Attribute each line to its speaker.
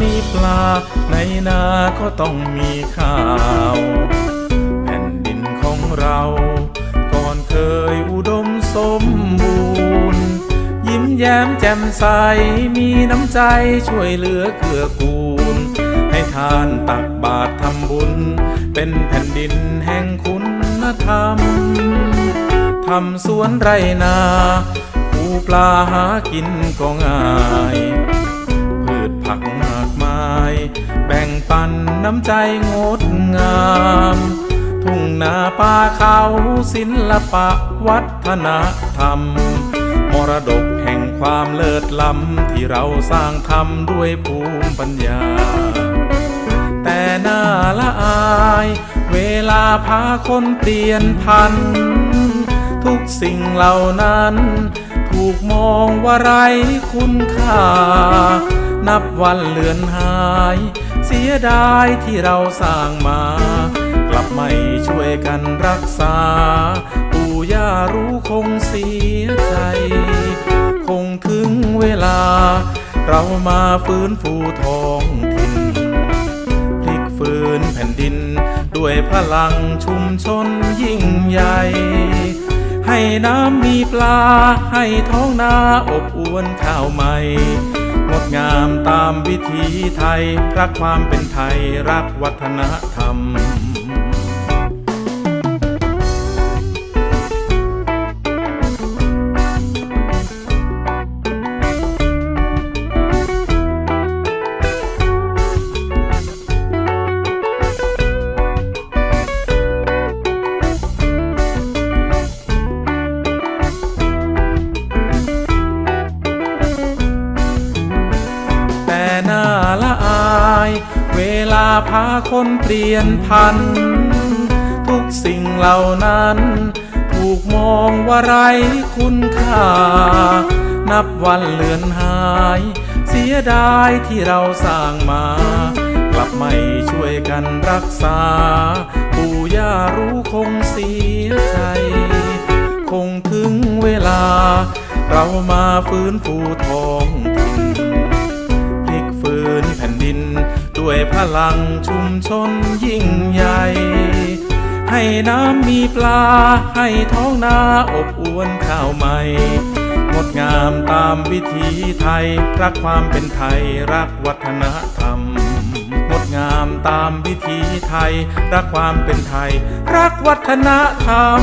Speaker 1: มีปลา ในนาก็ต้องมีข่าว แผ่นดินของเรา ก่อนเคยอุดมสมบูรณ์ ยิ้มแย้มแจ่มใส มีน้ำใจช่วยเหลือเกื้อกูล ให้ทานตักบาตรทำบุญ เป็นแผ่นดินแห่งคุณธรรม ทำสวนไรนา ปูปลาหากินก็ง่าย แบ่งปันน้ำใจงดงาม ทุ่งนาป่าเขาศิลปะวัฒนธรรม มรดกแห่งความเลิศล้ำที่เราสร้างทำด้วยภูมิปัญญา แต่น่าละอาย เวลาพาคนเปลี่ยนพัน ทุกสิ่งเหล่านั้น ถูกมองว่าไรคุณค่า นับวันเลือนหาย เสียดายที่เราสร้างมา กลับไม่ช่วยกันรักษา ปู่ย่ารู้คงเสียใจ คงถึงเวลา เรามาฟื้นฟูท้องถิ่นพลิกฟื้นแผ่นดิน ด้วยพลังชุมชนยิ่งใหญ่ให้น้ำมีปลา ให้ท้องนาอบอวนข้าวใหม่ามวิถีไทย รักความเป็นไทย รักวัฒนธรรม พาคนเปลี่ยนพัน ทุกสิ่งเหล่านั้น ถูกมองว่าไรคุณค่า นับวันเลือนหาย เสียดายที่เราสร้างมา กลับไม่ช่วยกันรักษา ปู่ย่ารู้คงเสียใจ คงถึงเวลา เรามาฟื้นฟูท้องถิ่นพลิกฟื้นแผ่นดิน ด้วยพลังชุมชนยิ่งใหญ่ ให้น้ำมีปลา ให้ท้องนาอบอวนข้าวใหม่ งดงามตามวิถีไทย รักความเป็นไทย รักวัฒนธรรม งดงามตามวิถีไทย รักความเป็นไทย รักวัฒนธรรม